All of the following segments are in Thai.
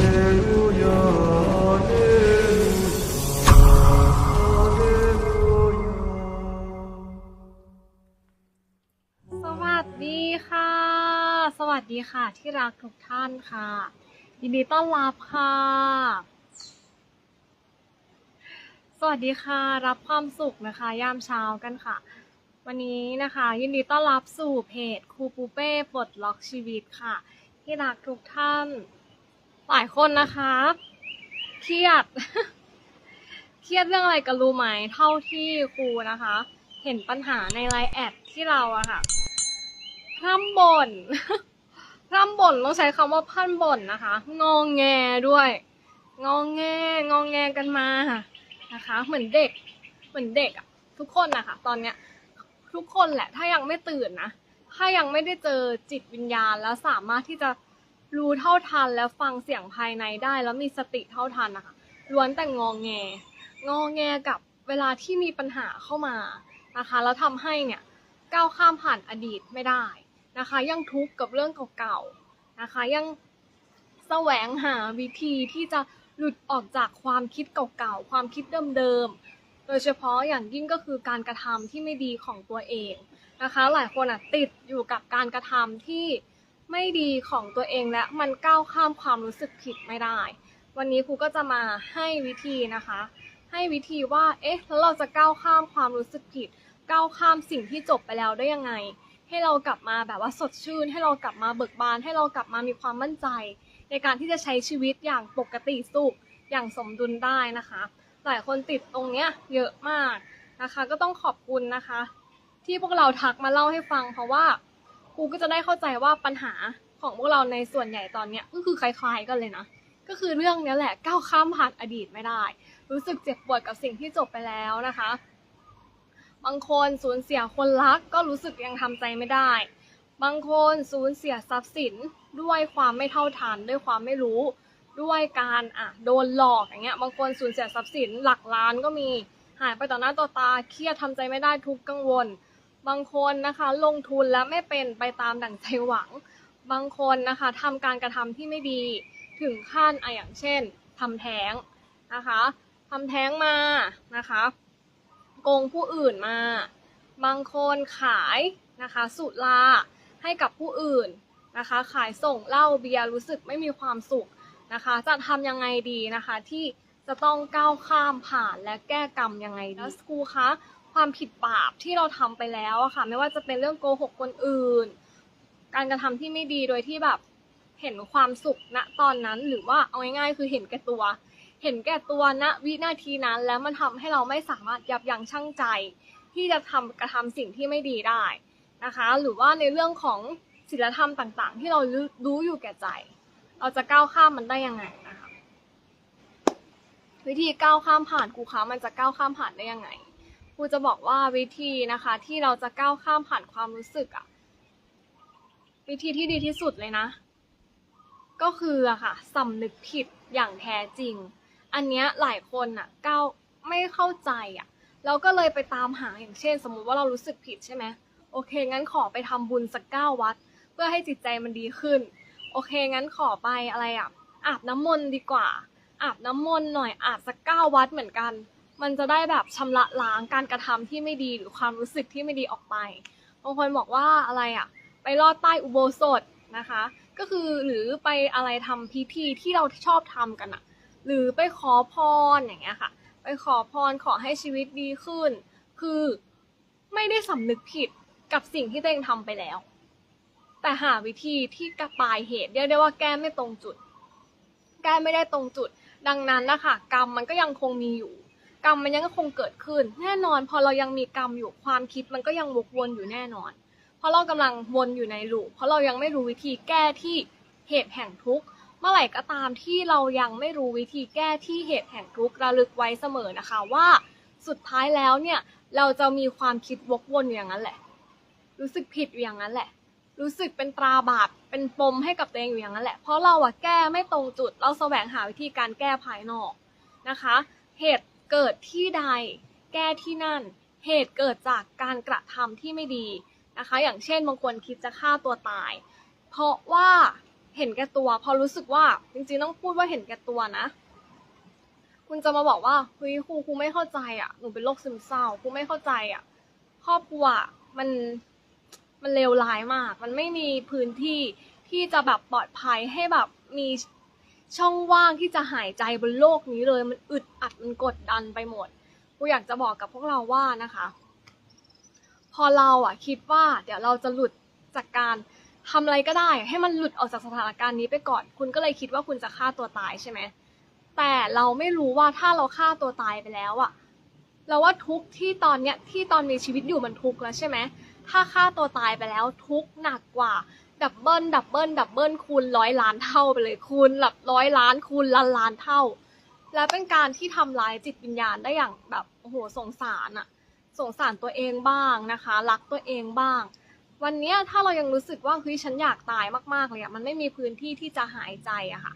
สวัสดีค่ะ สวัสดีค่ะ ที่รักทุกท่านค่ะ ยินดีต้อนรับค่ะ สวัสดีค่ะ รับความสุขนะคะ ยามเช้ากันค่ะ วันนี้นะคะ ยินดีต้อนรับสู่เพจครูปูเป้ปลดล็อกชีวิตค่ะ ที่รักทุกท่าน หลายคนนะคะเครียด เครียดเรื่องอะไรกันรู้ไหมเท่าที่ครูนะคะ เห็นปัญหาในไลน์แอดที่เราอะค่ะพร่ำบ่นพร่ำบ่นต้องใช้คำว่าพร่ำบ่นนะคะ งองแงด้วย งองแงงองแงกันมานะคะ เหมือนเด็ก เหมือนเด็กอะทุกคนนะคะตอนเนี้ยทุกคนแหละถ้ายังไม่ตื่นนะถ้ายังไม่ได้เจอจิตวิญญาณแล้วสามารถที่จะ รู้เท่าทันแล้วฟังเสียงภายในได้ แล้วมีสติเท่าทันนะคะล้วนแต่งองแง งองแงกับเวลาที่มีปัญหาเข้ามานะคะแล้วทำให้เนี่ยก้าวข้ามผ่านอดีตไม่ได้นะคะ ยังทุกข์กับเรื่องเก่าๆนะคะ ยังแสวงหาวิธีที่จะหลุดออกจากความคิดเก่าๆความคิดเดิมๆโดยเฉพาะอย่างยิ่งก็คือการกระทำที่ไม่ดีของตัวเองนะคะ หลายคนอะติดอยู่กับการกระทำที่ ไม่ดีของตัวเองและมันก้าวข้ามความรู้สึกผิดไม่ได้ วันนี้ครูก็จะมาให้วิธีนะคะ ให้วิธีว่าเอ๊ะแล้วเราจะก้าวข้ามความรู้สึกผิด ก้าวข้ามสิ่งที่จบไปแล้วได้ยังไง ให้เรากลับมาแบบว่าสดชื่น ให้เรากลับมาเบิกบาน ให้เรากลับมามีความมั่นใจ ในการที่จะใช้ชีวิตอย่างปกติสุขอย่างสมดุลได้นะคะ หลายคนติดตรงเนี้ยเยอะมากนะคะ ก็ต้องขอบคุณนะคะ ที่พวกเราทักมาเล่าให้ฟังเพราะว่าูก็จะได้เข้าใจว่าปัญหาของพวกเราในส่วนใหญ่ตอนเนี้ยก็คือคล้าย ๆ กันเลยนะ ก็คือเรื่องนี้แหละก้าวข้ามผ่านอดีตไม่ได้ รู้สึกเจ็บปวดกับสิ่งที่จบไปแล้วนะคะ บางคนสูญเสียคนรักก็รู้สึกยังทำใจไม่ได้ บางคนสูญเสียทรัพย์สินด้วยความไม่เท่าทันด้วยความไม่รู้ ด้วยการอะโดนหลอกอย่างเงี้ยบางคนสูญเสียทรัพย์สินหลักล้านก็มีหายไปต่อหน้าต่อตาเครียดทำใจไม่ได้ทุกข์กังวล บางคนนะคะลงทุนแล้วไม่เป็นไปตามดั่งใจหวัง บางคนนะคะทำการกระทำที่ไม่ดีถึงขั้นอะอย่างเช่นทำแท้งนะคะทำแท้งมานะคะโกงผู้อื่นมา บางคนขายนะคะสุราให้กับผู้อื่นนะคะ ขายส่งเหล้าเบียร์รู้สึกไม่มีความสุขนะคะ จะทำยังไงดีนะคะที่จะต้องก้าวข้ามผ่านและแก้กรรมยังไงดีแล้วครูคะ ความผิดบาปที่เราทำไปแล้วอะค่ะ ไม่ว่าจะเป็นเรื่องโกหกคนอื่น การกระทำที่ไม่ดีโดยที่แบบเห็นความสุขณตอนนั้นหรือว่าเอาง่ายๆคือเห็นแก่ตัว เห็นแก่ตัวณวินาทีนั้น แล้วมันทำให้เราไม่สามารถยับยั้งชั่งใจ ที่จะทำกระทำสิ่งที่ไม่ดีได้นะคะ หรือว่าในเรื่องของศีลธรรมต่างๆ ที่เรารู้รู้อยู่แก่ใจ เราจะก้าวข้ามมันได้ยังไงนะคะวิธีก้าวข้ามผ่านครูคะมันจะก้าวข้ามผ่านได้ยังไง รูจะบอกว่าวิธีนะคะที่เราจะก้าวข้ามผ่านความรู้สึกอะวิธีที่ดีที่สุดเลยนะ ก็คืออะค่ะสำนึกผิดอย่างแท้จริง อันเนี้ยหลายคนอะก้าวไม่เข้าใจอะเราก็เลยไปตามหาอย่างเช่น สมมุติว่าเรารู้สึกผิดใช่ไหมโอเค งั้นขอไปทำบุญสักเก้าวัด เพื่อให้จิตใจมันดีขึ้น โอเค งั้นขอไปอะไรอะอาบน้ำมนต์ดีกว่า อาบน้ำมนต์หน่อยอาบสักเก้าวัดเหมือนกัน มันจะได้แบบชำระล้างการกระทำที่ไม่ดีหรือความรู้สึกที่ไม่ดีออกไป บางคนบอกว่าอะไรอะไปลอดใต้อุโบสถนะคะ ก็คือหรือไปอะไรทำพิธีที่เราชอบทำกันอะหรือไปขอพรอย่างเงี้ยค่ะ ไปขอพรขอให้ชีวิตดีขึ้น คือไม่ได้สำนึกผิดกับสิ่งที่ตัวเองทำไปแล้ว แต่หาวิธีที่กระปลายเหตุเรียกได้ว่าแก้ไม่ตรงจุด แก้ไม่ได้ตรงจุด ดังนั้นนะคะกรรมมันก็ยังคงมีอยู่ กรรมมันยังคงเกิดขึ้น แน่นอน พอเรายังมีกรรมอยู่ความคิดมันก็ยังวกวนอยู่แน่นอน เพราะเรากำลังวนอยู่ในลูปเพราะเรายังไม่รู้วิธีแก้ที่เหตุแห่งทุกข์เมื่อไหร่ก็ตามที่เรายังไม่รู้วิธีแก้ที่เหตุแห่งทุกข์ระลึกไว้เสมอนะคะว่าสุดท้ายแล้วเนี่ยเราจะมีความคิดวกวนอยู่อย่างนั้นแหละ รู้สึกผิดอยู่อย่างนั้นแหละ รู้สึกเป็นตราบาปเป็นปมให้กับตัวเองอยู่อย่างนั้นแหละ เพราะเราอะแก้ไม่ตรงจุด เราแสวงหาวิธีการแก้ภายนอกนะคะ เหตุ เกิดที่ใด แก้ที่นั่น เหตุเกิดจากการกระทำที่ไม่ดีนะคะ อย่างเช่นบางคนคิดจะฆ่าตัวตาย เพราะว่าเห็นแก่ตัว พอรู้สึกว่าจริงๆต้องพูดว่าเห็นแก่ตัวนะ คุณจะมาบอกว่าเฮ้ยครูครูไม่เข้าใจอะหนูเป็นโรคซึมเศร้าครูไม่เข้าใจอะครอบครัวมันมันเลวร้ายมาก มันไม่มีพื้นที่ที่จะแบบปลอดภัยให้แบบมี ช่องว่างที่จะหายใจบนโลกนี้เลย มันอึดอัดมันกดดันไปหมด กูอยากจะบอกกับพวกเราว่านะคะ พอเราอะคิดว่าเดี๋ยวเราจะหลุดจากการทำอะไรก็ได้ ให้มันหลุดออกจากสถานการณ์นี้ไปก่อน คุณก็เลยคิดว่าคุณจะฆ่าตัวตายใช่ไหมแต่เราไม่รู้ว่าถ้าเราฆ่าตัวตายไปแล้วอะเราว่าทุกที่ตอนเนี้ยที่ตอนมีชีวิตอยู่มันทุกข์แล้วใช่ไหมถ้าฆ่าตัวตายไปแล้วทุกหนักกว่า ดับเบิลดับเบิลดับเบิลคูณร้อยล้านเท่าไปเลยคูณหลับร้อยล้านคูณล้านล้านเท่า และเป็นการที่ทำร้ายจิตวิญญาณได้อย่างแบบโอ้โหสงสารอะสงสารตัวเองบ้างนะคะ รักตัวเองบ้าง วันนี้ถ้าเรายังรู้สึกว่าเฮ้ยฉันอยากตายมากๆเลยอะมันไม่มีพื้นที่ที่จะหายใจอะค่ะ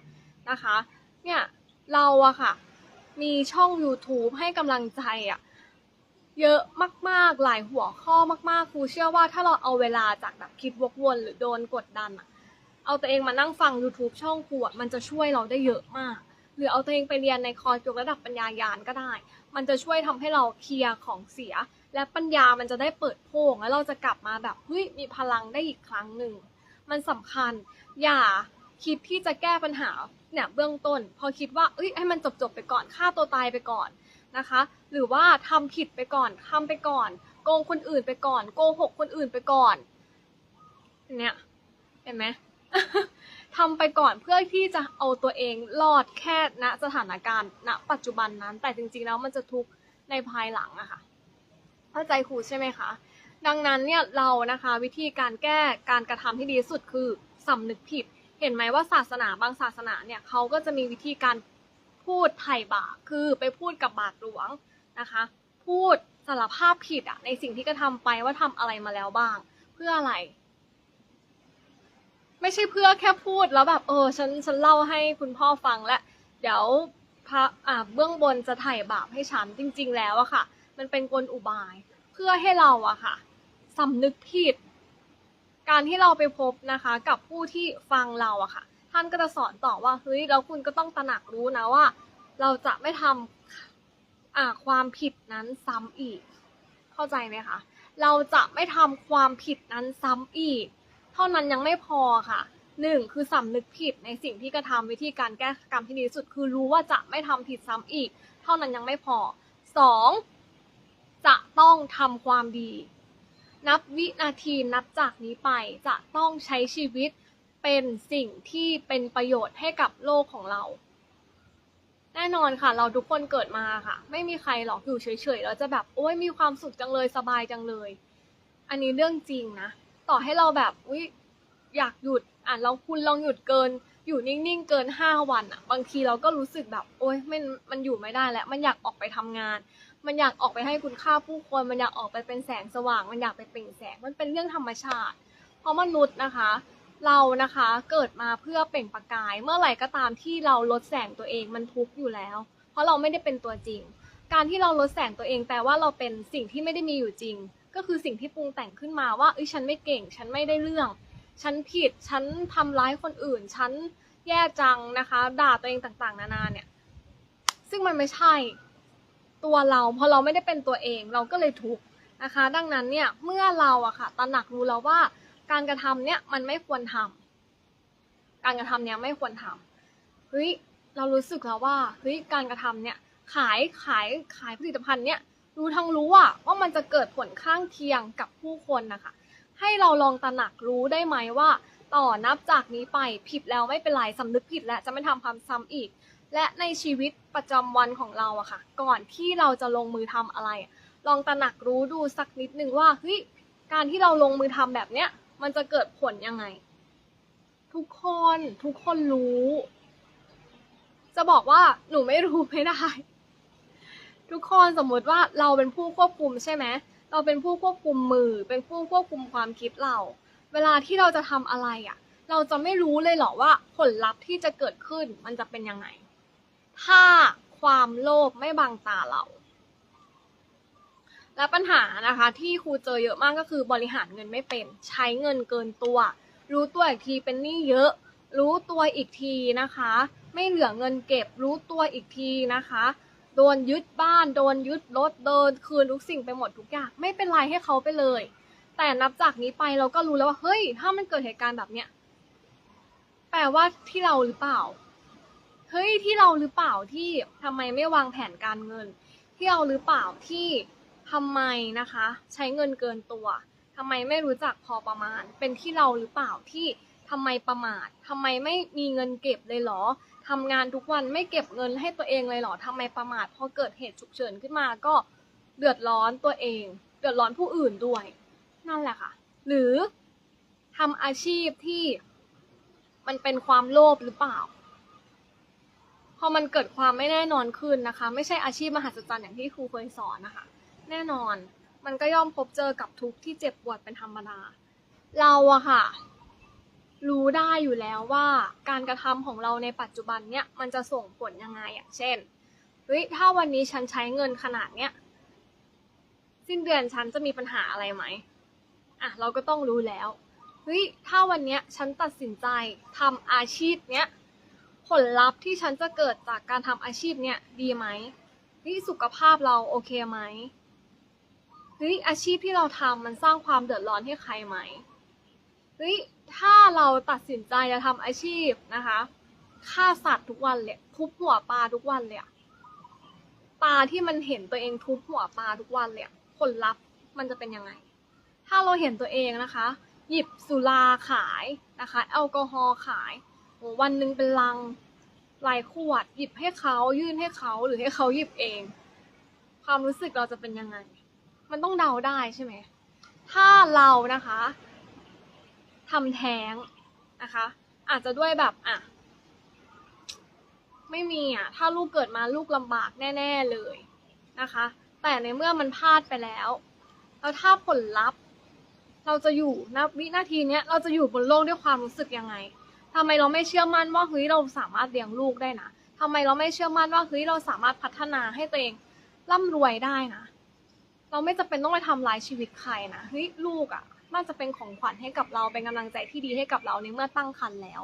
นะคะ เนี่ยเราอะค่ะ มีช่อง YouTube ให้กำลังใจอะ เยอะมากๆ หลายหัวข้อมากๆ ครูเชื่อว่าถ้าเราเอาเวลาจากแบบคิดวกวนหรือโดนกดดันอะเอาตัวเองมานั่งฟัง YouTube ช่องครูอะมันจะช่วยเราได้เยอะมาก หรือเอาตัวเองไปเรียนในคอร์สยกระดับปัญญายาณก็ได้ มันจะช่วยทำให้เราเคลียร์ของเสีย และปัญญามันจะได้เปิดโพงแล้วเราจะกลับมาแบบเฮ้ยมีพลังได้อีกครั้งหนึ่ง มันสำคัญ อย่าคิดที่จะแก้ปัญหาเนี่ยเบื้องต้น พอคิดว่าเอ้ยให้มันจบจบๆไปก่อนฆ่าตัวตายไปก่อน นะคะ หรือว่าทำผิดไปก่อนทำไปก่อน โกงคนอื่นไปก่อน โกหกคนอื่นไปก่อน เนี่ยเห็นไหมทำไปก่อนเพื่อที่จะเอาตัวเองรอดแค่ณสถานการณ์ ณ ปัจจุบันนั้น แต่จริงๆแล้วมันจะทุกข์ในภายหลังอะค่ะเข้าใจครูใช่ไหมคะดังนั้นเนี่ยเรานะคะวิธีการแก้การกระทำที่ดีสุดคือสำนึกผิด เห็นไหมว่าศาสนาบางศาสนาเนี่ยเขาก็จะมีวิธีการ พูดไถ่บาปคือไปพูดกับบาทหลวงนะคะ พูดสารภาพผิดอะในสิ่งที่กระทำไปว่าทำอะไรมาแล้วบ้าง เพื่ออะไร ไม่ใช่เพื่อแค่พูดแล้วแบบ เออ ฉันฉันเล่าให้คุณพ่อฟังและ เดี๋ยวพระอ่าเบื้องบนจะไถ่บาปให้ฉันจริง ๆ แล้วอะค่ะ มันเป็นกลอุบายเพื่อให้เราอะค่ะสำนึกผิด การที่เราไปพบนะคะ กับผู้ที่ฟังเราอะค่ะ ท่านก็จะสอนต่อว่าเฮ้ยแล้วคุณก็ต้องตระหนักรู้นะว่า เราจะไม่ทำอ่าความผิดนั้นซ้ำอีก เข้าใจไหมคะเราจะไม่ทำความผิดนั้นซ้ำอีก เท่านั้นยังไม่พอค่ะหนึ่งคือสำนึกผิดในสิ่งที่กระทำวิธีการแก้กรรมที่ดีที่สุด คือรู้ว่าจะไม่ทำผิดซ้ำอีก เท่านั้นยังไม่พอสองจะต้องทำความดี นับวินาทีนับจากนี้ไปจะต้องใช้ชีวิต เป็นสิ่งที่เป็นประโยชน์ให้กับโลกของเรา แน่นอนค่ะ เราทุกคนเกิดมาค่ะ ไม่มีใครหรอกอยู่เฉยๆแล้วจะแบบโอ้ยมีความสุขจังเลยสบายจังเลย อันนี้เรื่องจริงนะต่อให้เราแบบอุ้ยอยากหยุดอะเราคุณลองหยุดเกิน อยู่นิ่งๆเกินห้าวันอะ บางทีเราก็รู้สึกแบบ โอ๊ยมันมันอยู่ไม่ได้แล้ว มันอยากออกไปทำงาน มันอยากออกไปให้คุณค่าผู้คน มันอยากออกไปเป็นแสงสว่าง มันอยากไปเปล่งแสง มันเป็นเรื่องธรรมชาติ เพราะมนุษย์นะคะ เรานะคะเกิดมาเพื่อเปล่งประกาย เมื่อไหร่ก็ตามที่เราลดแสงตัวเองมันทุกข์อยู่แล้ว เพราะเราไม่ได้เป็นตัวจริง การที่เราลดแสงตัวเองแต่ว่าเราเป็นสิ่งที่ไม่ได้มีอยู่จริง ก็คือสิ่งที่ปรุงแต่งขึ้นมาว่าเอ้ยฉันไม่เก่ง ฉันไม่ได้เรื่อง ฉันผิดฉันทำร้ายคนอื่น ฉันแย่จังนะคะ ด่าตัวเองต่างๆ นานาเนี่ย ซึ่งมันไม่ใช่ตัวเราพอเราไม่ได้เป็นตัวเองเราก็เลยทุกข์นะคะ ดังนั้นเนี่ยเมื่อเราอะค่ะตระหนักรู้แล้วว่า การกระทำเนี่ยมันไม่ควรทำการกระทำเนี่ยไม่ควรทำเฮ้ยเรารู้สึกแล้วว่าเฮ้ยการกระทำเนี่ยขายขายขายผลิตภัณฑ์เนี่ยรู้ทั้งรู้อะว่ามันจะเกิดผลข้างเคียงกับผู้คนนะคะ ให้เราลองตระหนักรู้ได้ไหมว่า ต่อนับจากนี้ไปผิดแล้วไม่เป็นไรสำนึกผิดแล้วจะไม่ทำความซ้ำอีก และในชีวิตประจำวันของเราอะค่ะ ก่อนที่เราจะลงมือทำอะไร ลองตระหนักรู้ดูสักนิดนึงว่าเฮ้ยการที่เราลงมือทำแบบเนี้ย มันจะเกิดผลยังไง ทุกคนทุกคนรู้ จะบอกว่าหนูไม่รู้ไม่ได้ ทุกคนสมมุติว่าเราเป็นผู้ควบคุมใช่ไหมเราเป็นผู้ควบคุมมือ เป็นผู้ควบคุมความคิดเรา เวลาที่เราจะทำอะไรอะ่ะ เราจะไม่รู้เลยเหรอว่าผลลัพธ์ที่จะเกิดขึ้นมันจะเป็นยังไง ถ้าความโลภไม่บังตาเรา และปัญหานะคะที่ครูเจอเยอะมากก็คือบริหารเงินไม่เป็น ใช้เงินเกินตัว รู้ตัวอีกทีเป็นหนี้เยอะ รู้ตัวอีกทีนะคะ ไม่เหลือเงินเก็บ รู้ตัวอีกทีนะคะ โดนยึดบ้าน โดนยึดรถเดินคืนทุกสิ่งไปหมดทุกอย่าง ไม่เป็นไรให้เขาไปเลย แต่นับจากนี้ไปเราก็รู้แล้วว่าเฮ้ย ถ้ามันเกิดเหตุการณ์แบบเนี้ยแปลว่าที่เราหรือเปล่าเฮ้ยที่เราหรือเปล่าที่ทำไมไม่วางแผนการเงิน ที่เราหรือเปล่าที่ ทำไมนะคะ ใช้เงินเกินตัวทำไมไม่รู้จักพอประมาณ เป็นที่เราหรือเปล่าที่ทำไมประมาททำไมไม่มีเงินเก็บเลยหรอทำงานทุกวันไม่เก็บเงินให้ตัวเองเลยหรอทำไมประมาทพอเกิดเหตุฉุกเฉินขึ้นมาก็เดือดร้อนตัวเอง เดือดร้อนผู้อื่นด้วย นั่นแหละค่ะ หรือทำอาชีพที่มันเป็นความโลภหรือเปล่า พอมันเกิดความไม่แน่นอนขึ้นนะคะ ไม่ใช่อาชีพมหัศจรรย์อย่างที่ครูเคยสอนนะคะ แน่นอน มันก็ย่อมพบเจอกับทุกข์ที่เจ็บปวดเป็นธรรมดา เราอะค่ะ รู้ได้อยู่แล้วว่าการกระทำของเราในปัจจุบันเนี้ยมันจะส่งผลยังไงอะเช่นเฮ้ยถ้าวันนี้ฉันใช้เงินขนาดเนี้ยสิ้นเดือนฉันจะมีปัญหาอะไรไหมอะเราก็ต้องรู้แล้วเฮ้ยถ้าวันเนี้ยฉันตัดสินใจทำอาชีพเนี้ยผลลัพธ์ที่ฉันจะเกิดจากการทำอาชีพเนี้ยดีไหมเฮ้ยสุขภาพเราโอเคไหม เฮ้ยอาชีพที่เราทำมันสร้างความเดือดร้อนให้ใครไหมเฮ้ยถ้าเราตัดสินใจจะทำอาชีพนะคะฆ่าสัตว์ทุกวันเลยทุบหัวปลาทุกวันเลยปลาที่มันเห็นตัวเองทุบหัวปลาทุกวันเลยผลลัพธ์มันจะเป็นยังไง ถ้าเราเห็นตัวเองนะคะ หยิบสุราขายนะคะแอลกอฮอล์ขายวันหนึ่งเป็นลังลายขวด หยิบให้เขายื่นให้เขาหรือให้เขาหยิบเอง ความรู้สึกเราจะเป็นยังไง มันต้องเดาได้ใช่ไหม ถ้าเรานะคะทำแท้งนะคะ อาจจะด้วยแบบอะไม่มีอะ ถ้าลูกเกิดมาลูกลำบากแน่ ๆเลยนะคะ แต่ในเมื่อมันพลาดไปแล้ว แล้วถ้าผลลัพธ์ เราจะอยู่ณวินาทีเนี้ยเราจะอยู่บนโลกด้วยความรู้สึกยังไงทำไมเราไม่เชื่อมั่นว่าเฮ้ยเราสามารถเลี้ยงลูกได้นะทำไมเราไม่เชื่อมั่นว่าเฮ้ยเราสามารถพัฒนาให้ตัวเองร่ำรวยได้นะ เราไม่จำเป็นต้องไปทำลายชีวิตใครนะเฮ้ยลูกอะ่ะน่าจะเป็นของขวัญให้กับเราเป็นกำลังใจที่ดีให้กับเราในเมื่อตั้งครรภ์แล้ว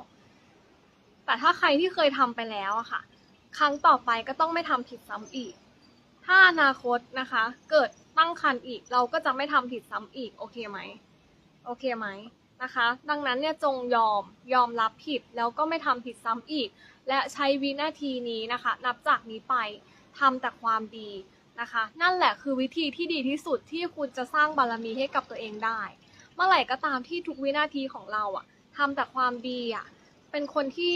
แต่ถ้าใครที่เคยทำไปแล้วอะค่ะ ครั้งต่อไปก็ต้องไม่ทำผิดซ้ำอีก ถ้าอนาคตนะคะ เกิดตั้งครรภ์อีกเราก็จะไม่ทำผิดซ้ำอีกโอเคไหมโอเคไหมนะคะ ดังนั้นเนี่ยจงยอมยอมรับผิดแล้วก็ไม่ทำผิดซ้ำอีก และใช้วินาทีนี้นะคะ นับจากนี้ไปทำแต่ความดี นะคะ นั่นแหละคือวิธีที่ดีที่สุดที่คุณจะสร้างบารมีให้กับตัวเองได้ เมื่อไหร่ก็ตามที่ทุกวินาทีของเราอะทำแต่ความดีอะเป็นคนที่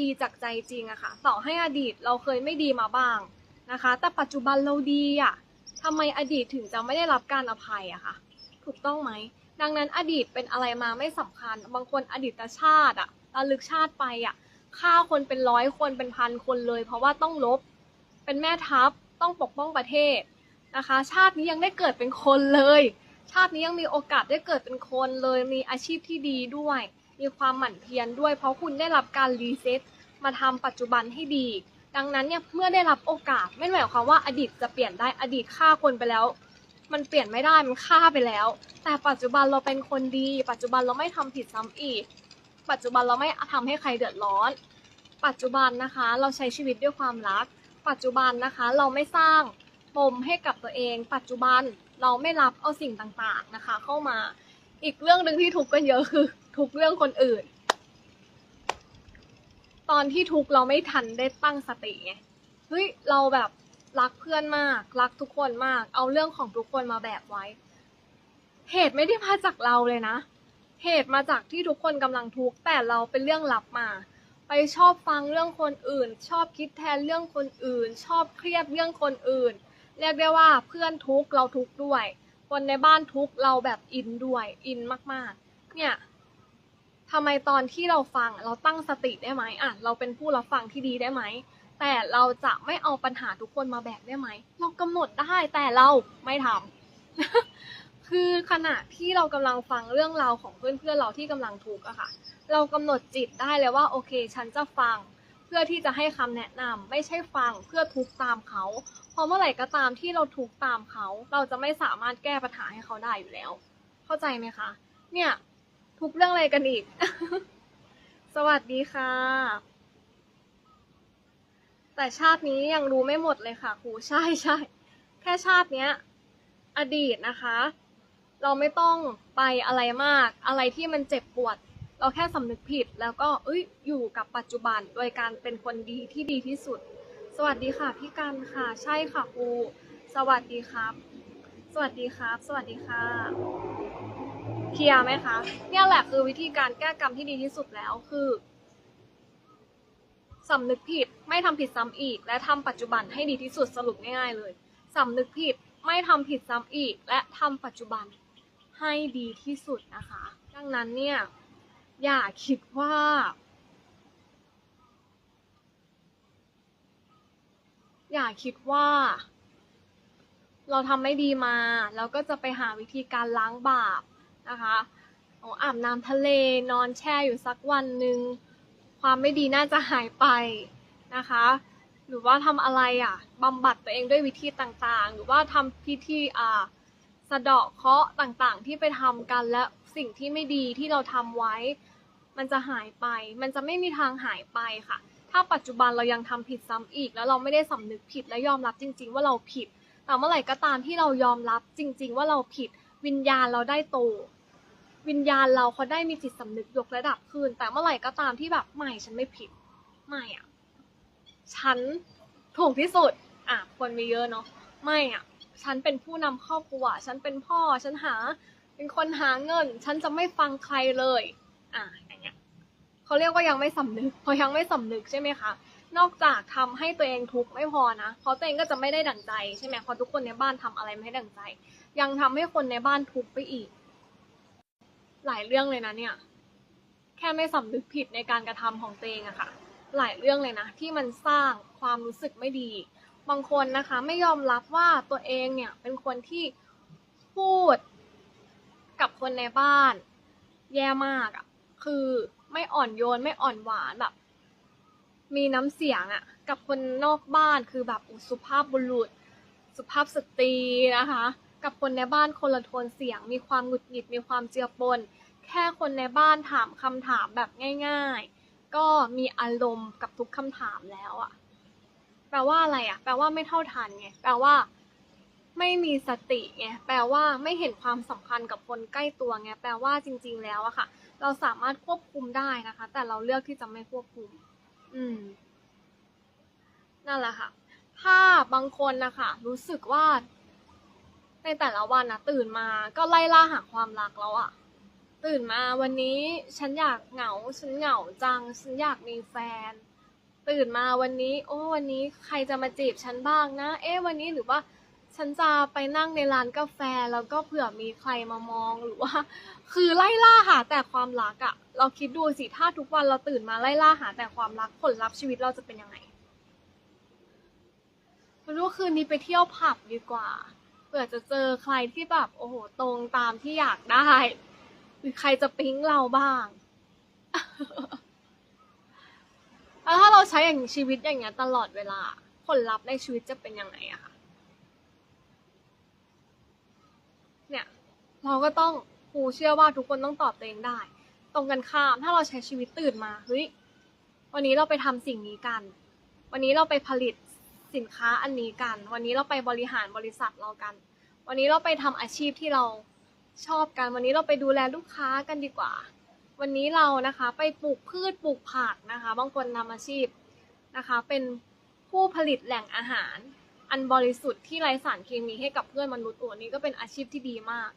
ดีจากใจจริงอะค่ะ ต่อให้อดีตเราเคยไม่ดีมาบ้างนะคะ แต่ปัจจุบันเราดีอะทำไมอดีตถึงจะไม่ได้รับการอภัยอะคะถูกต้องไหมดังนั้นอดีตเป็นอะไรมาไม่สำคัญ บางคนอดีตชาติอะระลึกชาติไปอะฆ่าคนเป็นร้อยคนเป็นพันคนเลย เพราะว่าต้องลบ เป็นแม่ทัพ ต้องปกป้องประเทศนะคะ ชาตินี้ยังได้เกิดเป็นคนเลย ชาตินี้ยังมีโอกาสได้เกิดเป็นคนเลยมีอาชีพที่ดีด้วย มีความหมั่นเพียรด้วย เพราะคุณได้รับการรีเซ็ตมาทำปัจจุบันให้ดี ดังนั้นเนี่ยเมื่อได้รับโอกาสไม่หมายความว่าอดีตจะเปลี่ยนได้อดีตฆ่าคนไปแล้ว มันเปลี่ยนไม่ได้มันฆ่าไปแล้ว แต่ปัจจุบันเราเป็นคนดี ปัจจุบันเราไม่ทำผิดซ้ำอีก ปัจจุบันเราไม่ทำให้ใครเดือดร้อน ปัจจุบันนะคะ เราใช้ชีวิตด้วยความรัก ปัจจุบันนะคะ เราไม่สร้างปมให้กับตัวเอง ปัจจุบันเราไม่รับเอาสิ่งต่างๆนะคะ เข้ามาอีกเรื่องหนึ่งที่ทุกข์กันเยอะคือ ทุกเรื่องคนอื่น ตอนที่ทุกข์เราไม่ทันได้ตั้งสติไงเฮ้ยเราแบบรักเพื่อนมาก รักทุกคนมาก เอาเรื่องของทุกคนมาแบกไว้ เหตุไม่ได้มาจากเราเลยนะ เหตุมาจากที่ทุกคนกำลังทุกข์แต่เราเป็นเรื่องลับมา ไปชอบฟังเรื่องคนอื่น ชอบคิดแทนเรื่องคนอื่น ชอบเครียดเรื่องคนอื่น เรียกได้ว่าเพื่อนทุกเราทุกด้วย คนในบ้านทุกเราแบบอินด้วย อินมากๆ เนี่ยทำไมตอนที่เราฟังเราตั้งสติได้ไหมอะเราเป็นผู้รับฟังที่ดีได้ไหมแต่เราจะไม่เอาปัญหาทุกคนมาแบกได้ไหมเรากำหนดได้แต่เราไม่ทำคือขณะที่เรากำลังฟังเรื่องราวของเพื่อนๆเราที่กำลังทุกข์อะค่ะ เรากำหนดจิตได้เลยว่าโอเค ฉันจะฟัง เพื่อที่จะให้คำแนะนำไม่ใช่ฟังเพื่อทุกตามเขาเพราะเมื่อไหร่ก็ตามที่เราทุกตามเขา เราจะไม่สามารถแก้ปัญหาให้เขาได้อยู่แล้ว เข้าใจไหมคะ เนี่ยทุกเรื่องอะไรกันอีก สวัสดีค่ะ แต่ชาตินี้ยังรู้ไม่หมดเลยค่ะครูใช่ใช่แค่ชาติเนี้ย อดีตนะคะ เราไม่ต้องไปอะไรมาก อะไรที่มันเจ็บปวด เราแค่สำนึกผิดแล้วก็เอ้ยอยู่กับปัจจุบันโดยการเป็นคนดีที่ดีที่สุด สวัสดีค่ะพี่กันค่ะ ใช่ค่ะครูสวัสดีครับ สวัสดีครับ สวัสดีค่ะเคลียร์ไหมคะเนี่ยแหละคือวิธีการแก้กรรมที่ดีที่สุดแล้วคือสำนึกผิดไม่ทำผิดซ้ำอีก และทำปัจจุบันให้ดีที่สุดสรุปง่ายๆเลยสำนึกผิดไม่ทำผิดซ้ำอีก และทำปัจจุบันให้ดีที่สุดนะคะ ดังนั้นเนี่ย อย่าคิดว่า อย่าคิดว่า เราทำไม่ดีมาแล้วก็จะไปหาวิธีการล้างบาปนะคะโอ้อาบน้ำทะเล นอนแช่อยู่สักวันหนึ่ง ความไม่ดีน่าจะหายไปนะคะ หรือว่าทำอะไรอะบำบัดตัวเองด้วยวิธีต่างๆ หรือว่าทำพิธีอ่าสะเดาะเคราะห์ต่างๆ ที่ไปทำกันและสิ่งที่ไม่ดีที่เราทำไว้ มันจะหายไป มันจะไม่มีทางหายไปค่ะ ถ้าปัจจุบันเรายังทำผิดซ้ำอีก แล้วเราไม่ได้สำนึกผิดและยอมรับจริง ๆ ว่าเราผิด แต่เมื่อไหร่ก็ตามที่เรายอมรับจริง ๆ ว่าเราผิด วิญญาณเราได้โต วิญญาณเราเขาได้มีจิตสำนึกยกระดับขึ้น แต่เมื่อไหร่ก็ตามที่แบบไม่ฉันไม่ผิด ไม่อะฉันถูกที่สุด อะคนมีเยอะเนาะ ไม่อะ ฉันเป็นผู้นำครอบครัว ฉันเป็นพ่อ ฉันหา เป็นคนหาเงิน ฉันจะไม่ฟังใครเลย อะ เขาเรียกว่ายังไม่สำนึก พอยังไม่สำนึกใช่ไหมคะ นอกจากทำให้ตัวเองทุกข์ไม่พอนะ เพราะตัวเองก็จะไม่ได้ดั่งใจใช่ไหมเพราะทุกคนในบ้านทำอะไรไม่ให้ดั่งใจ ยังทำให้คนในบ้านทุกข์ไปอีก หลายเรื่องเลยนะเนี่ย แค่ไม่สำนึกผิดในการกระทำของตัวเองอะค่ะ หลายเรื่องเลยนะ ที่มันสร้างความรู้สึกไม่ดี บางคนนะคะ ไม่ยอมรับว่าตัวเองเนี่ยเป็นคนที่พูดกับคนในบ้าน แย่มากอะคือ ไม่อ่อนโยน ไม่อ่อนหวานแบบ มีน้ำเสียงอะกับคนนอกบ้านคือแบบสุภาพบุรุษ สุภาพสตรีนะคะ กับคนในบ้านคนละโทนเสียง มีความหงุดหงิดมีความเจือปน แค่คนในบ้านถามคำถามแบบง่าย ๆ ก็มีอารมณ์กับทุกคำถามแล้วอะแปลว่าอะไรอะแปลว่าไม่เท่าทันไงแปลว่า ไม่มีสติไงแปลว่าไม่เห็นความสำคัญกับคนใกล้ตัวไงแปลว่าจริง ๆ แล้วอะค่ะ เราสามารถควบคุมได้นะคะ แต่เราเลือกที่จะไม่ควบคุม อืม นั่นแหละค่ะ ถ้าบางคนนะคะรู้สึกว่า ในแต่ละวันนะตื่นมาก็ไล่ล่าหาความรักแล้วอะตื่นมาวันนี้ฉันอยากเหงา ฉันเหงาจัง ฉันอยากมีแฟน ตื่นมาวันนี้ โอ้วันนี้ใครจะมาจีบฉันบ้างนะ เอ๊ะวันนี้หรือว่า ฉันจะไปนั่งในร้านกาแฟแล้วก็เผื่อมีใครมามองหรือว่า คือไล่ล่าหาแต่ความรักอะเราคิดดูสิถ้าทุกวันเราตื่นมาไล่ล่าหาแต่ความรักผลลัพธ์ชีวิตเราจะเป็นยังไงไม่รู้คืนนี้ไปเที่ยวผับดีกว่าเผื่อจะเจอใครที่แบบโอ้โหตรงตามที่อยากได้หรือใครจะปิ๊งเราบ้างแล้วถ้าเราใช้อย่างชีวิตอย่างเงี้ยตลอดเวลา ผลลัพธ์ในชีวิตจะเป็นยังไงอะคะเนี่ย เราก็ต้องครูเชื่อว่าทุกคนต้องตอบตัวเองได้ ตรงกันข้ามถ้าเราใช้ชีวิตตื่นมาเฮ้ยวันนี้เราไปทำสิ่งนี้กัน วันนี้เราไปผลิตสินค้าอันนี้กัน วันนี้เราไปบริหารบริษัทเรากัน วันนี้เราไปทำอาชีพที่เราชอบกัน วันนี้เราไปดูแลลูกค้ากันดีกว่า วันนี้เรานะคะไปปลูกพืชปลูกผักนะคะ บางคนทำอาชีพนะคะ เป็นผู้ผลิตแหล่งอาหาร อันบริสุทธิ์ที่ไร้สารเคมีให้กับเพื่อนมนุษย์โอ้นี่ก็เป็นอาชีพที่ดีมาก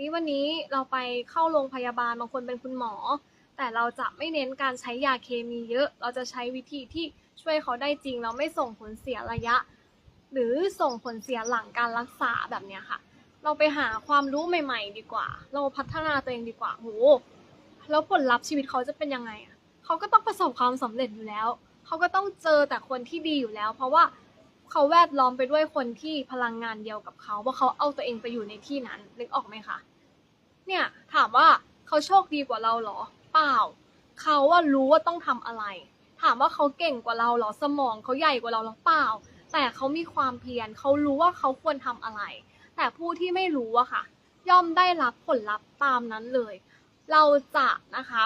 นี้วันนี้เราไปเข้าโรงพยาบาลบางคนเป็นคุณหมอ แต่เราจะไม่เน้นการใช้ยาเคมีเยอะ เราจะใช้วิธีที่ช่วยเขาได้จริง เราไม่ส่งผลเสียระยะ หรือส่งผลเสียหลังการรักษาแบบเนี้ยค่ะ เราไปหาความรู้ใหม่ ๆ ดีกว่า เราพัฒนาตัวเองดีกว่าโหแล้วผลลัพธ์ชีวิตเขาจะเป็นยังไงอะเขาก็ต้องประสบความสำเร็จอยู่แล้ว เขาก็ต้องเจอแต่คนที่ดีอยู่แล้ว เพราะว่าเขาแวดล้อมไปด้วยคนที่พลังงานเดียวกับเขาว่าเขาเอาตัวเองไปอยู่ในที่นั้นนึกออกไหมคะ เนี่ยถามว่าเขาโชคดีกว่าเราเหรอ เปล่า เขาว่ารู้ว่าต้องทำอะไร ถามว่าเขาเก่งกว่าเราเหรอสมองเขาใหญ่กว่าเราเหรอเปล่า แต่เขามีความเพียรเขารู้ว่าเขาควรทำอะไร แต่ผู้ที่ไม่รู้อะค่ะ ย่อมได้รับผลลัพธ์ตามนั้นเลย เราจะนะคะ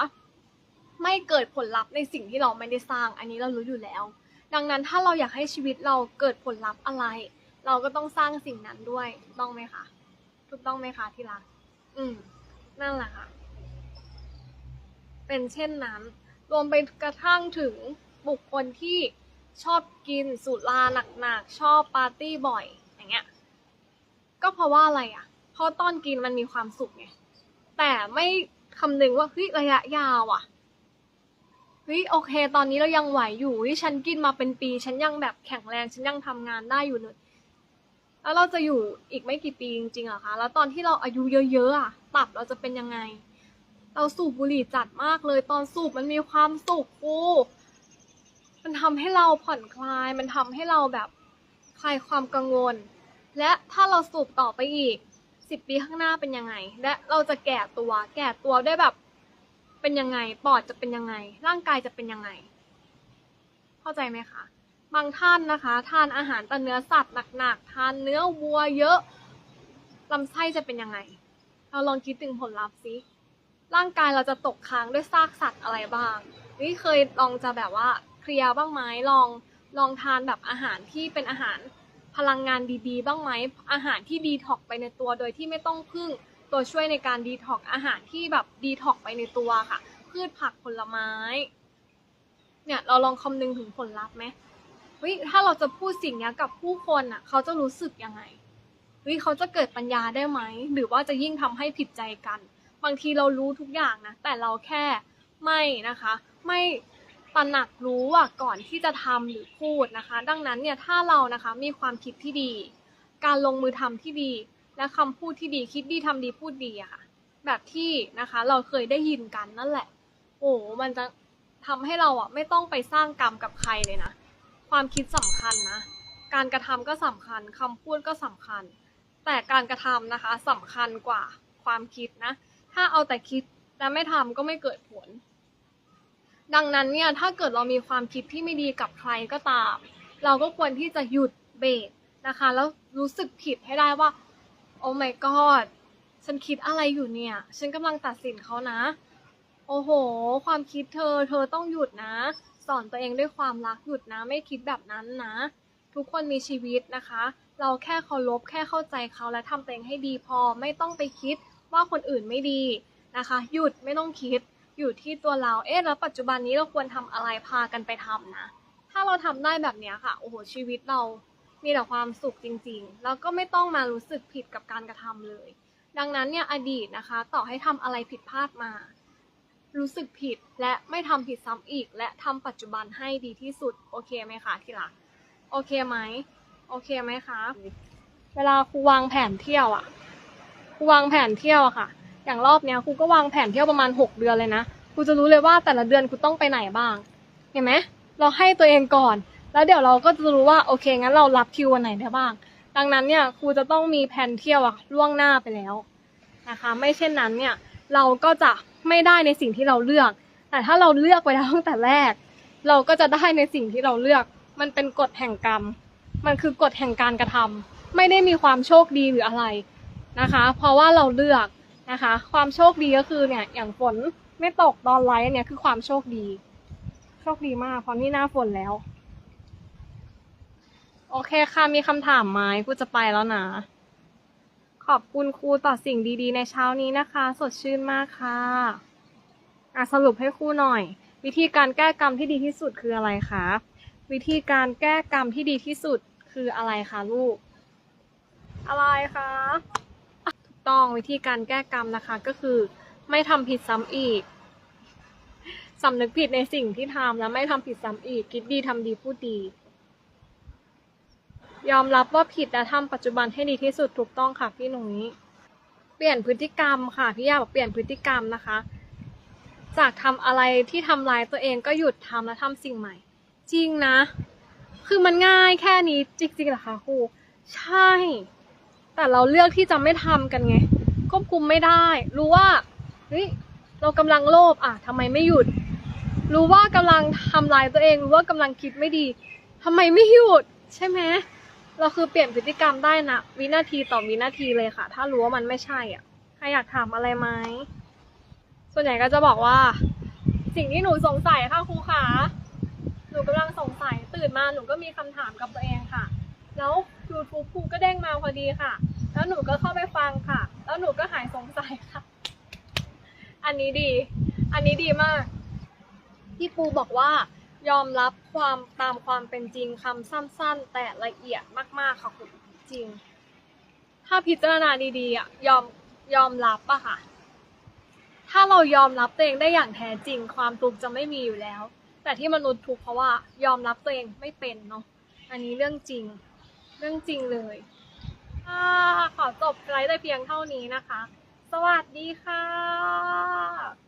ไม่เกิดผลลัพธ์ในสิ่งที่เราไม่ได้สร้าง อันนี้เรารู้อยู่แล้ว ดังนั้นถ้าเราอยากให้ชีวิตเราเกิดผลลัพธ์อะไร เราก็ต้องสร้างสิ่งนั้นด้วย ถูกต้องไหมคะถูกต้องไหมคะที่รัก อืม นั่นแหละค่ะ เป็นเช่นนั้น รวมไปกระทั่งถึงบุคคลที่ชอบกินสุราหนักๆ ชอบปาร์ตี้บ่อย อย่างเงี้ย ก็เพราะว่าอะไรอะ เพราะตอนกินมันมีความสุขไง แต่ไม่คำนึงว่าเฮ้ยระยะยาวอะเฮ้ยโอเค ตอนนี้เรายังไหวอยู่เฮ้ยฉันกินมาเป็นปี ฉันยังแบบแข็งแรง ฉันยังทำงานได้อยู่เลย แล้วเราจะอยู่อีกไม่กี่ปีจริงๆเหรอคะ แล้วตอนที่เราอายุเยอะๆอะตับเราจะเป็นยังไง เราสูบบุหรี่จัดมากเลย ตอนสูบมันมีความสุขครูมันทำให้เราผ่อนคลาย มันทำให้เราแบบคลายความกังวล และถ้าเราสูบต่อไปอีกสิบปีข้างหน้าเป็นยังไง และเราจะแก่ตัว แก่ตัวได้แบบเป็นยังไง ปอดจะเป็นยังไง ร่างกายจะเป็นยังไง เข้าใจไหมคะ บางท่านนะคะ ทานอาหารแต่เนื้อสัตว์หนักๆ ทานเนื้อวัวเยอะลำไส้จะเป็นยังไง เราลองคิดถึงผลลัพธ์สิร่างกายเราจะตกค้างด้วยซากสัตว์อะไรบ้าง นี่เคยลองจะแบบว่าเคลียร์บ้างไหมลองลองทานแบบอาหารที่เป็นอาหารพลังงานดีๆ บ้างไหมอาหารที่ดีท็อกไปในตัว โดยที่ไม่ต้องพึ่งตัวช่วยในการดีท็อกอาหารที่แบบดีท็อกไปในตัวค่ะ พืชผักผลไม้ เนี่ยเราลองคำนึงถึงผลลัพธ์ไหม เฮ้ยถ้าเราจะพูดสิ่งนี้กับผู้คนอะ เขาจะรู้สึกยังไงเฮ้ยเขาจะเกิดปัญญาได้ไหม หรือว่าจะยิ่งทำให้ผิดใจกัน บางทีเรารู้ทุกอย่างนะ แต่เราแค่ไม่นะคะ ไม่ตระหนักรู้อะก่อนที่จะทำหรือพูดนะคะ ดังนั้นเนี่ยถ้าเรานะคะมีความคิดที่ดี การลงมือทำที่ดี และคำพูดที่ดีคิดดีทำดีพูดดีอะค่ะ แบบที่นะคะเราเคยได้ยินกันนั่นแหละ โอ้มันจะทำให้เราอะไม่ต้องไปสร้างกรรมกับใครเลยนะ ความคิดสำคัญนะ การกระทำก็สำคัญคำพูดก็สำคัญ แต่การกระทำนะคะสำคัญกว่าความคิดนะ ถ้าเอาแต่คิดและไม่ทำก็ไม่เกิดผล ดังนั้นเนี่ยถ้าเกิดเรามีความคิดที่ไม่ดีกับใครก็ตาม เราก็ควรที่จะหยุดเบรกนะคะ แล้วรู้สึกผิดให้ได้ว่า โอ้ my god ฉันคิดอะไรอยู่เนี่ย ฉันกำลังตัดสินเขานะ โอ้โห ความคิดเธอ เธอต้องหยุดนะ สอนตัวเองด้วยความรักหยุดนะ ไม่คิดแบบนั้นนะ ทุกคนมีชีวิตนะคะ เราแค่เคารพแค่เข้าใจเขาและทำตัวเองให้ดีพอไม่ต้องไปคิดว่าคนอื่นไม่ดีนะคะ หยุดไม่ต้องคิดอยู่ที่ตัวเราเอ๊ะแล้วปัจจุบันนี้เราควรทำอะไรพากันไปทำนะ ถ้าเราทำได้แบบนี้ค่ะโอ้โหชีวิตเรามีแต่ความสุขจริงๆ แล้วก็ไม่ต้องมารู้สึกผิดกับการกระทำเลย ดังนั้นเนี่ยอดีตนะคะ ต่อให้ทำอะไรผิดพลาดมา รู้สึกผิดและไม่ทำผิดซ้ำอีก และทำปัจจุบันให้ดีที่สุด โอเคไหมคะที่รักโอเคไหมโอเคไหมคะเวลาครูวางแผนเที่ยวอะครูวางแผนเที่ยวอะค่ะ อย่างรอบเนี้ยครูก็วางแผนเที่ยวประมาณหกเดือนเลยนะครูจะรู้เลยว่าแต่ละเดือนครูต้องไปไหนบ้าง เห็นไหมเราให้ตัวเองก่อน แล้วเดี๋ยวเราก็จะรู้ว่าโอเคงั้นเรารับคิววันไหนได้บ้าง ดังนั้นเนี่ยครูจะต้องมีแผนเที่ยวอะล่วงหน้าไปแล้วนะคะ ไม่เช่นนั้นเนี่ยเราก็จะ ไม่ได้ในสิ่งที่เราเลือก แต่ถ้าเราเลือกไปแล้วตั้งแต่แรก เราก็จะได้ในสิ่งที่เราเลือก มันเป็นกฎแห่งกรรม มันคือกฎแห่งการกระทำไม่ได้มีความโชคดีหรืออะไรนะคะ เพราะว่าเราเลือกนะคะ ความโชคดีก็คือเนี่ยอย่างฝนไม่ตกตอนไลฟ์เนี่ยคือความโชคดี โชคดีมากเพราะนี่หน้าฝนแล้ว โอเคค่ะมีคำถามไหมครูจะไปแล้วนะ ขอบคุณครูต่อสิ่งดีๆ ในเช้านี้นะคะ สดชื่นมากค่ะอะสรุปให้ครูหน่อย วิธีการแก้กรรมที่ดีที่สุดคืออะไรคะวิธีการแก้กรรมที่ดีที่สุดคืออะไรคะลูก อะไรคะถูกต้องวิธีการแก้กรรมนะคะก็คือ ไม่ทำผิดซ้ำอีกสำนึกผิดในสิ่งที่ทำแล้วไม่ทำผิดซ้ำอีก คิดดีทำดีพูดดี ยอมรับว่าผิดและทำปัจจุบันให้ดีที่สุดถูกต้องค่ะพี่หนุ่ยเปลี่ยนพฤติกรรมค่ะพี่ยาบอกเปลี่ยนพฤติกรรมนะคะ จากทำอะไรที่ทำร้ายตัวเองก็หยุดทำและทำสิ่งใหม่ จริงนะ คือมันง่ายแค่นี้จริงๆเหรอคะครูใช่ แต่เราเลือกที่จะไม่ทำกันไงควบคุมไม่ได้ รู้ว่าเฮ้ยเรากำลังโลภอะทำไมไม่หยุด รู้ว่ากำลังทำลายตัวเอง รู้ว่ากำลังคิดไม่ดีทำไมไม่หยุดใช่ไหม เราคือเปลี่ยนพฤติกรรมได้นะวินาทีต่อวินาทีเลยค่ะ ถ้ารู้ว่ามันไม่ใช่อะใครอยากถามอะไรไหมส่วนใหญ่ก็จะบอกว่า สิ่งที่หนูสงสัยค่ะครูขาหนูกำลังสงสัยตื่นมาหนูก็มีคำถามกับตัวเองค่ะ แล้ว YouTube ครูก็เด้งมาพอดีค่ะ แล้วหนูก็เข้าไปฟังค่ะ แล้วหนูก็หายสงสัยค่ะ อันนี้ดี อันนี้ดีมาก ที่ครูบอกว่า ยอมรับความตามความเป็นจริงคำสั้น ๆ แต่ละเอียดมาก ๆ ค่ะคุณจริง ถ้าพิจารณาดีๆอะยอมยอมรับอะค่ะ ถ้าเรายอมรับตัวเองได้อย่างแท้จริง ความทุกข์จะไม่มีอยู่แล้ว แต่ที่มนุษย์ทุกข์เพราะว่ายอมรับตัวเองไม่เป็นเนาะอันนี้เรื่องจริง เรื่องจริงเลยอ่าขอจบไลฟ์แต่เพียงเท่านี้นะคะ สวัสดีค่ะ